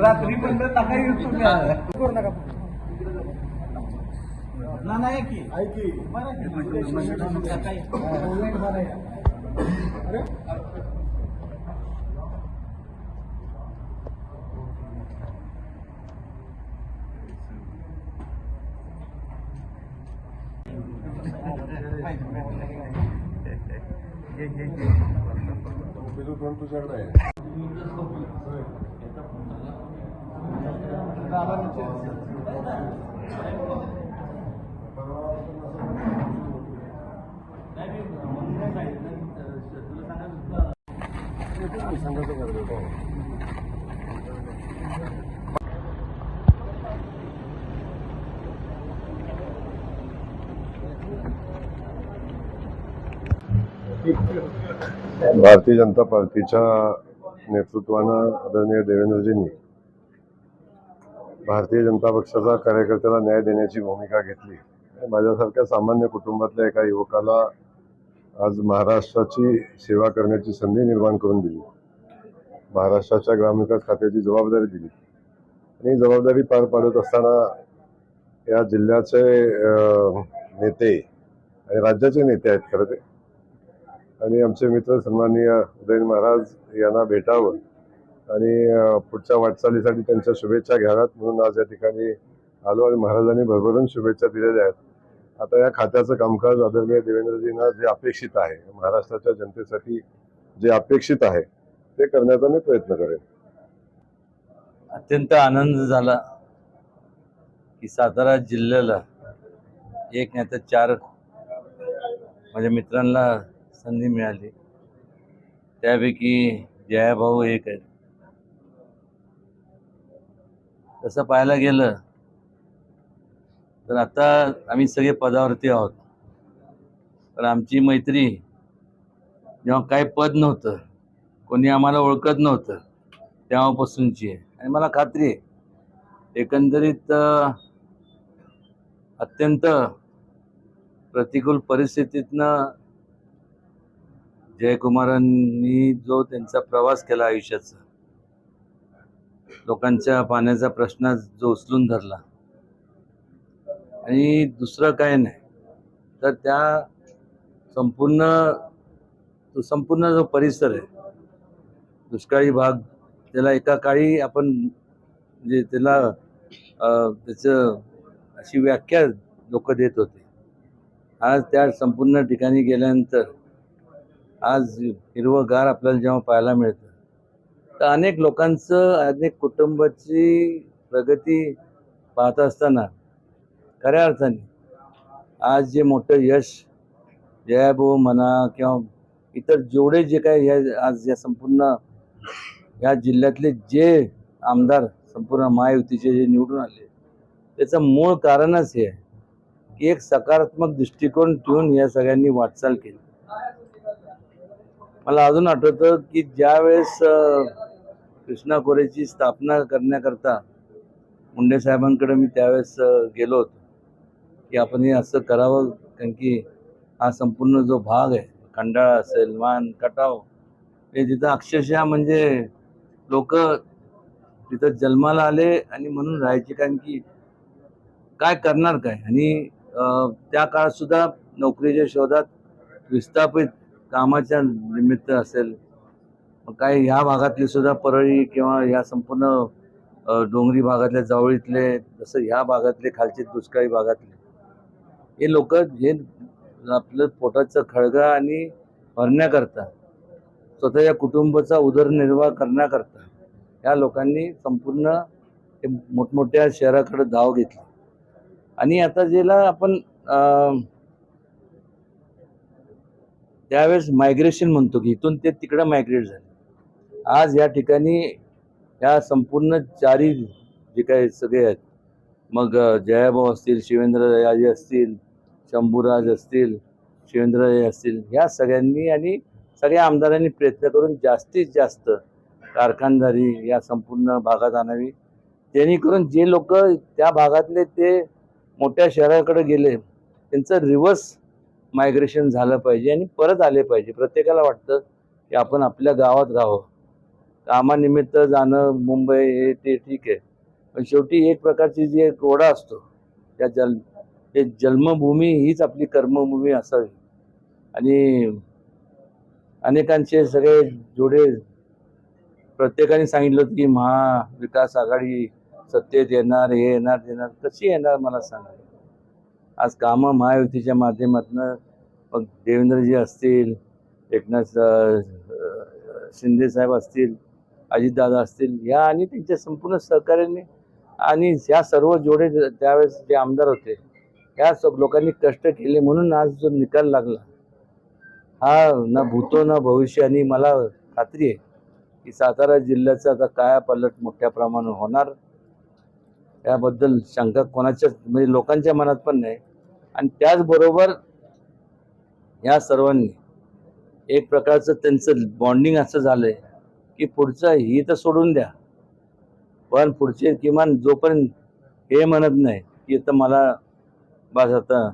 रात्री बंद टाका तुम्ही करू नका. ना नाही की. ऐकी ऑफिसर फोन तुझ्याकडे आहे संघाचं भारतीय जनता पार्टीच्या नेतृत्वानं आदरणीय देवेंद्रजींनी भारतीय जनता पक्षाचा कार्यकर्त्याला न्याय देण्याची भूमिका घेतली. आणि माझ्यासारख्या सामान्य कुटुंबातल्या एका युवकाला आज महाराष्ट्राची सेवा करण्याची संधी निर्माण करून दिली. महाराष्ट्राच्या ग्रामविकास खात्याची जबाबदारी दिली. आणि जबाबदारी पार पाडत असताना या जिल्ह्याचे नेते आणि राज्याचे नेते आहेत खरं ते आणि आमचे मित्र सन्माननीय उदयन महाराज यांना भेटावं आणि पुढच्या वाटचालीसाठी त्यांच्या शुभेच्छा घ्याव्यात म्हणून आज या ठिकाणी आलो आणि महाराजांनी भरभरून शुभेच्छा दिलेल्या आहेत. आता या खात्याचं कामकाज आदरणीय देवेंद्रजींना जे अपेक्षित आहे महाराष्ट्राच्या जनतेसाठी जे अपेक्षित आहे ते करण्याचा मी प्रयत्न करेन. अत्यंत आनंद झाला की सातारा जिल्ह्याला एक नाही तर चार माझ्या मित्रांना संधी मिळाली. त्यापैकी जयाभाऊ एक आहेत. तसं पाहायला गेलं तर आता आम्ही सगळे पदावरती आहोत. पण आमची मैत्री जेव्हा काही पद नव्हतं कोणी आम्हाला ओळखत नव्हतं तेव्हापासूनची आहे. आणि मला खात्री आहे एकंदरीत अत्यंत प्रतिकूल परिस्थितीतनं जयकुमारांनी जो त्यांचा प्रवास केला आयुष्याचा लोकांच्या पाण्याचा प्रश्न जो उचलून धरला. आणि दुसरं काय नाही तर त्या संपूर्ण तो संपूर्ण जो परिसर आहे दुष्काळी भाग त्याला एका काळी आपण म्हणजे त्याला त्याच त्याचं अशी व्याख्या लोक देत होते. आज त्या संपूर्ण ठिकाणी गेल्यानंतर आज हिरवंगार आपल्याला जेव्हा पाहायला मिळतं तर अनेक लोकांचं अनेक कुटुंबाची प्रगती पाहत असताना खऱ्या अर्थाने आज जे मोठं यश जयाभाऊ म्हणा किंवा इतर जेवढे जे काय या आज या संपूर्ण या जिल्ह्यातले जे आमदार संपूर्ण महायुतीचे जे निवडून आले त्याचं मूळ कारणच हे आहे की एक सकारात्मक दृष्टिकोन ठेवून या सगळ्यांनी वाटचाल केली. मला अजून आठवतं की ज्यावेळेस कृष्णा खोरेची स्थापना करण्याकरता मुंडे साहेबांकडे मी त्यावेळेस गेलो होतो. की आपण हे असं करावं कारण की हा संपूर्ण जो भाग आहे खंडाळा असेल मान कटाव हे तिथं अक्षरशः म्हणजे लोक तिथं जन्माला आले आणि म्हणून राहायचे कारण की काय करणार काय? आणि त्या काळात सुद्धा नोकरीच्या शोधात विस्थापित कामाच्या निमित्त असेल काय ह्या भागातली सुद्धा परळी किंवा ह्या संपूर्ण डोंगरी भागातल्या जवळीतले जसं ह्या भागातले खालचे दुष्काळी भागातले हे लोक हे आपलं पोटाचं खळगा आणि भरण्याकरता स्वतःच्या कुटुंबाचा उदरनिर्वाह करण्याकरता या लोकांनी संपूर्ण हे मोठमोठ्या शहराकडे धाव घेतली. आणि आता ज्याला आपण त्यावेळेस मायग्रेशन म्हणतो की इथून ते तिकडं मायग्रेट झाले. आज या ठिकाणी या संपूर्ण चारी जे काही सगळे आहेत मग जयाभाऊ असतील शिवेंद्रराजे असतील शंभूराज असतील शिवेंद्रराजे असतील या सगळ्यांनी आणि सगळ्या आमदारांनी प्रयत्न करून जास्तीत जास्त कारखानदारी या संपूर्ण भागात आणावी. जेणेकरून जे लोक त्या भागातले ते मोठ्या शहराकडे गेले त्यांचं रिव्हर्स मायग्रेशन झालं पाहिजे आणि परत आले पाहिजे. प्रत्येकाला वाटतं की आपण आपल्या गावात राहावं. कामानिमित्त जाणं मुंबई हे ते ठीक आहे. पण शेवटी एक प्रकारची जी एक ओढा असतो त्या जल ते जन्मभूमी हीच आपली कर्मभूमी असावी. आणि अनेकांचे सगळे जोडे प्रत्येकाने सांगितलं होतं की महाविकास आघाडी सत्तेत येणार हे येणार देणार कशी येणार मला सांगा. आज कामं महायुतीच्या माध्यमातून मग देवेंद्रजी असतील एकनाथ शिंदेसाहेब असतील अजितदादा असतील या आणि त्यांच्या संपूर्ण सहकार्याने आणि ह्या सर्व जोडे त्यावेळेस जे आमदार होते ह्या सब लोकांनी कष्ट केले म्हणून आज जो निकाल लागला हा ना भूतो ना भविष्य आणि मला खात्री आहे की सातारा जिल्ह्याचा आता काया पलट मोठ्या प्रमाणात होणार. याबद्दल शंका कोणाच्याच म्हणजे लोकांच्या मनात पण नाही. आणि त्याचबरोबर या सर्वांनी एक प्रकारचं त्यांचं बॉन्डिंग असं झालंय की पुढचं ही तर सोडून द्या. पण पुढचे किमान जोपर्यंत हे म्हणत नाही की आता मला बस आता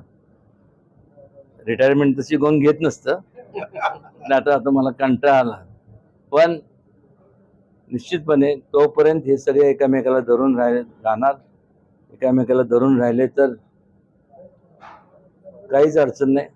रिटायरमेंट तशी कोण घेत नसतं आता आता मला कंटाळा आला. पण निश्चितपणे तोपर्यंत हे सगळे एकामेकाला धरून राहिले राहणार. एकामेकाला धरून राहिले तर గైజ్ అడుచున్నాయి